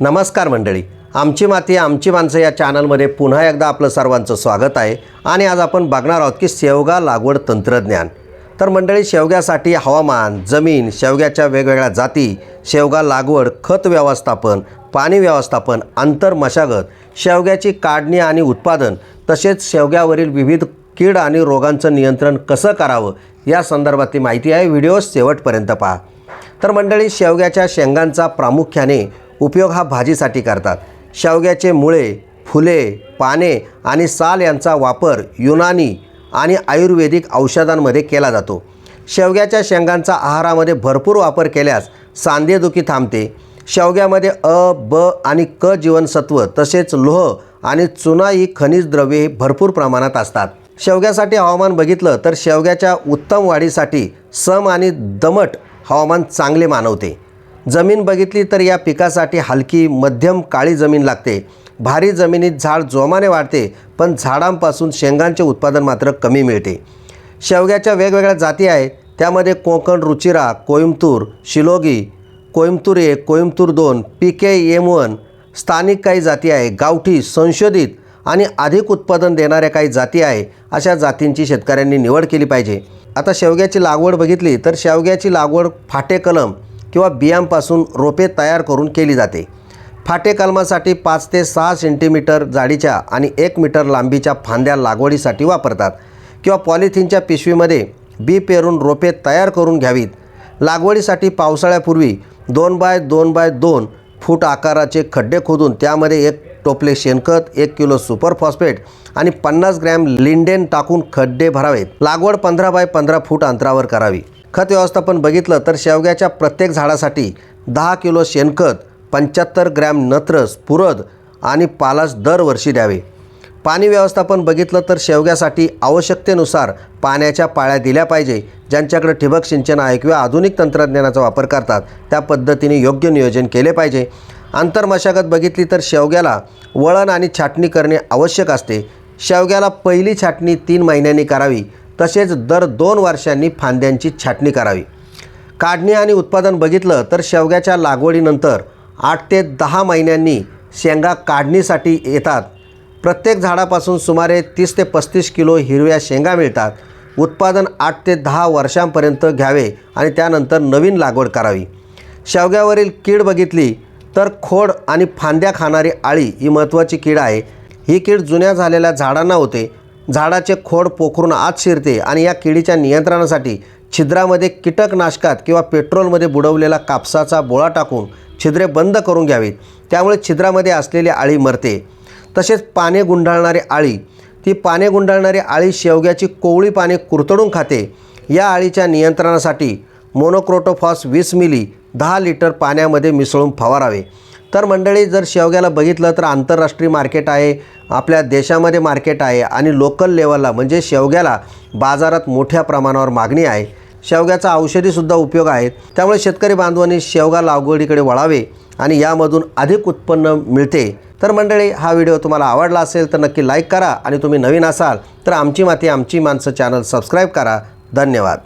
नमस्कार मंडळी. आमची माती आमची माणसं या चॅनलमध्ये पुन्हा एकदा आपलं सर्वांचं स्वागत आहे आणि आज आपण बघणार आहोत की शेवगा लागवड तंत्रज्ञान. तर मंडळी शेवग्यासाठी हवामान जमीन शेवग्याच्या वेगवेगळ्या जाती शेवगा लागवड खत व्यवस्थापन पाणी व्यवस्थापन आंतर मशागत शेवग्याची काढणी आणि उत्पादन तसेच शेवग्यावरील विविध कीड आणि रोगांचं नियंत्रण कसं करावं या संदर्भातली माहिती आहे. व्हिडिओ शेवटपर्यंत पहा. तर मंडळी शेवग्याच्या शेंगांचा प्रामुख्याने उपयोग हा भाजीसाठी करतात. शेवग्याचे मुळे फुले पाने आणि साल यांचा वापर युनानी आणि आयुर्वेदिक औषधांमध्ये केला जातो. शेवग्याच्या शेंगांचा आहारामध्ये भरपूर वापर केल्यास सांधेदुखी थांबते. शेवग्यामध्ये अ ब आणि क जीवनसत्व तसेच लोह आणि चुना ही खनिज द्रव्ये भरपूर प्रमाणात असतात. शेवग्यासाठी हवामान बघितलं तर शेवग्याच्या उत्तम वाढीसाठी सम आणि दमट हवामान चांगले मानवते. जमीन बघितली तर या पिकासाठी हलकी मध्यम काळी जमीन लागते. भारी जमिनीत झाड जोमाने वाढते पण झाडांपासून शेंगांचे उत्पादन मात्र कमी मिळते. शेवग्याच्या वेगवेगळ्या जाती आहेत. त्यामध्ये कोकण रुचिरा कोइंबतूर शिलोगी कोइंबतूर एक कोइंबतूर दोन पी के एम वन स्थानिक काही जाती आहे गावठी संशोधित आणि अधिक उत्पादन देणाऱ्या काही जाती आहे. अशा जातींची शेतकऱ्यांनी निवड केली पाहिजे. आता शेवग्याची लागवड बघितली तर शेवग्याची लागवड फाटे कलम किंवा बियांपासून रोपे तयार करून केली जाते. फाटे कलमासाठी पाच ते सहा सेंटीमीटर जाडीच्या आणि एक मीटर लांबीच्या फांद्या लागवडीसाठी वापरतात किंवा पॉलिथिनच्या पिशवीमध्ये बी पेरून रोपे तयार करून घ्यावीत. लागवडीसाठी पावसाळ्यापूर्वी दोन बाय दोन बाय दोन फूट आकाराचे खड्डे खोदून त्यामध्ये एक टोपले शेणखत एक किलो सुपर फॉस्फेट आणि पन्नास ग्रॅम लिंडेन टाकून खड्डे भरावेत. लागवड पंधरा बाय पंधरा फूट अंतरावर करावी. खत व्यवस्थापन बघितलं तर शेवग्याच्या प्रत्येक झाडासाठी दहा किलो शेणखत पंच्याहत्तर ग्रॅम नत्रस पुरद आणि पालास दरवर्षी द्यावे. पाणी व्यवस्थापन बघितलं तर शेवग्यासाठी आवश्यकतेनुसार पाण्याच्या पाळ्या दिल्या पाहिजे ज्यांच्याकडे ठिबक सिंचन आहे किंवा आधुनिक तंत्रज्ञानाचा वापर करतात. त्या पद्धतीने योग्य नियोजन केले पाहिजे. आंतरमशागत बघितली तर शेवग्याला वळण आणि छाटणी करणे आवश्यक असते. शेवग्याला पहिली छाटणी तीन महिन्यांनी करावी. तसेच दर दोन वर्षांनी फांद्यांची छाटणी करावी. काढणी आणि उत्पादन बघितलं तर शेवग्याच्या लागवडीनंतर आठ ते दहा महिन्यांनी शेंगा काढणीसाठी येतात. प्रत्येक झाडापासून सुमारे तीस ते पस्तीस किलो हिरव्या शेंगा मिळतात. उत्पादन आठ ते दहा वर्षांपर्यंत घ्यावे आणि त्यानंतर नवीन लागवड करावी. शेवग्यावरील कीड बघितली तर खोड आणि फांद्या खाणारी आळी ही महत्त्वाची कीड आहे. ही कीड जुन्या झालेल्या झाडांना होते. झाडाचे खोड पोखरून आत शिरते आणि या किडीच्या नियंत्रणासाठी छिद्रामध्ये कीटकनाशकात किंवा पेट्रोलमध्ये बुडवलेला कापसाचा बोळा टाकून छिद्रे बंद करून घ्यावीत. त्यामुळे छिद्रामध्ये असलेली आळी मरते. तसेच पाने गुंडाळणारी आळी ती पाने गुंडाळणारी आळी शेवग्याची कोवळी पाने कुरतडून खाते. या आळीच्या नियंत्रणासाठी मोनोक्रोटोफॉस वीस मिली दहा लिटर पाण्यामध्ये मिसळून फवारावे. तर मंडळी जर शेवग्याला बघितलं तर आंतरराष्ट्रीय मार्केट आहे आपल्या देशामध्ये मार्केट आहे आणि लोकल लेवलला म्हणजे शेवग्याला बाजारात मोठ्या प्रमाणावर मागणी आहे. शेवग्याचा औषधीसुद्धा उपयोग आहे. त्यामुळे शेतकरी बांधवांनी शेवगा लागवडीकडे वळावे आणि यामधून अधिक उत्पन्न मिळते. तर मंडळी हा व्हिडिओ तुम्हाला आवडला असेल तर नक्की लाईक करा आणि तुम्ही नवीन असाल तर आमची माती आमची माणसं चॅनल सबस्क्राईब करा. धन्यवाद.